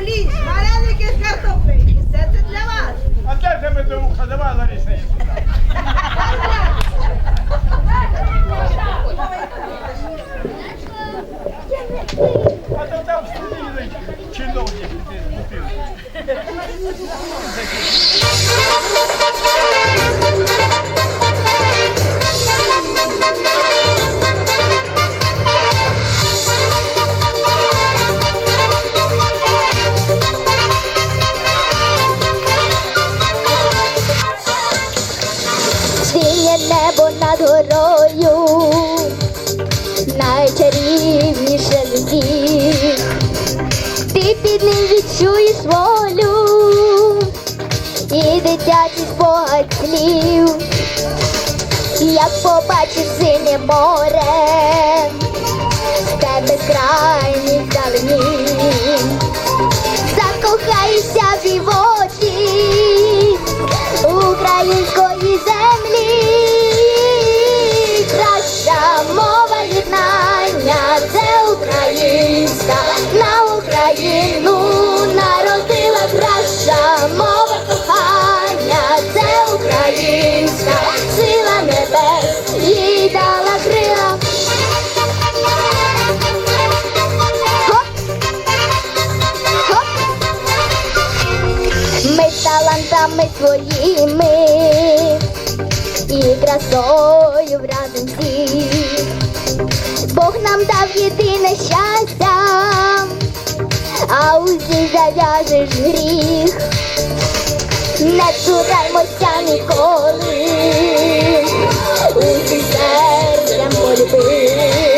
куліш, вареники з картоплею. Все це для вас. А де ми до уха? Давай, Лариса, її сюди. А то там сиділи чиновники відчуєш волю і дитячий спогад слів. Як побачиш синє море, з тебе крайні вдалині, талантами своїми і красою разом всіх. Бог нам дав єдине щастя, а усі зав'яжеш гріх. Не цураймося ніколи, усім серцем полюби,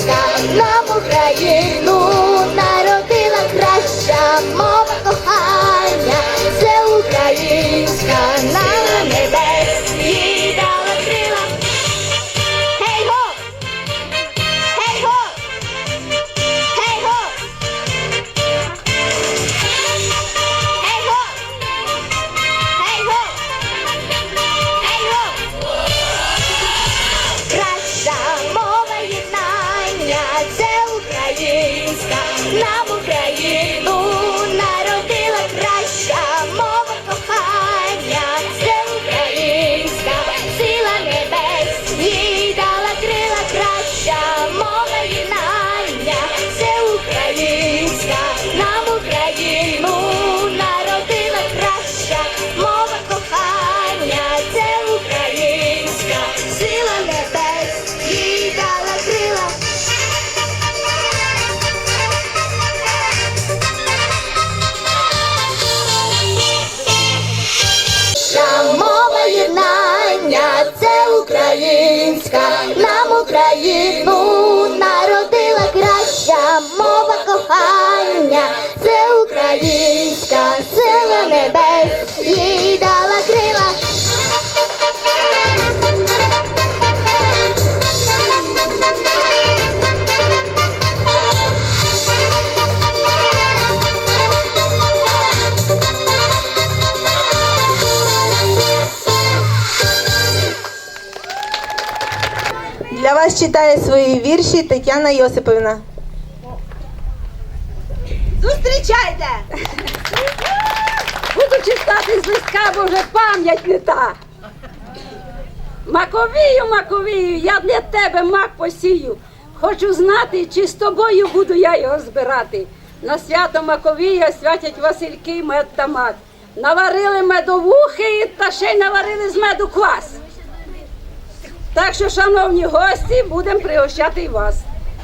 українська, нам українська, нам Україну українська, нам Україну народила краща мова кохання, це українська, сила небес, їй дала Для вас читає свої вірші Тетяна Йосиповна. Зустрічайте! Буду читати з листка, бо вже пам'ять не та. Маковію, маковію, я для тебе мак посію. Хочу знати, чи з тобою буду я його збирати. На свято Маковія святять Васильки, мед та мак. Наварили медовухи та ще й наварили з меду квас. Так що, шановні гості, будемо пригощати вас.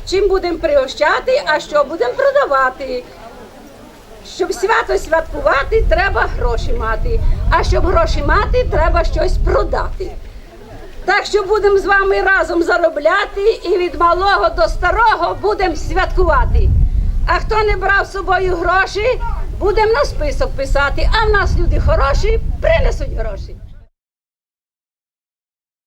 Чим будемо пригощати, а що будемо продавати? Щоб свято святкувати, треба гроші мати. А щоб гроші мати, треба щось продати. Так що будемо з вами разом заробляти і від малого до старого будемо святкувати. А хто не брав з собою гроші, будемо на список писати. А в нас люди хороші принесуть гроші.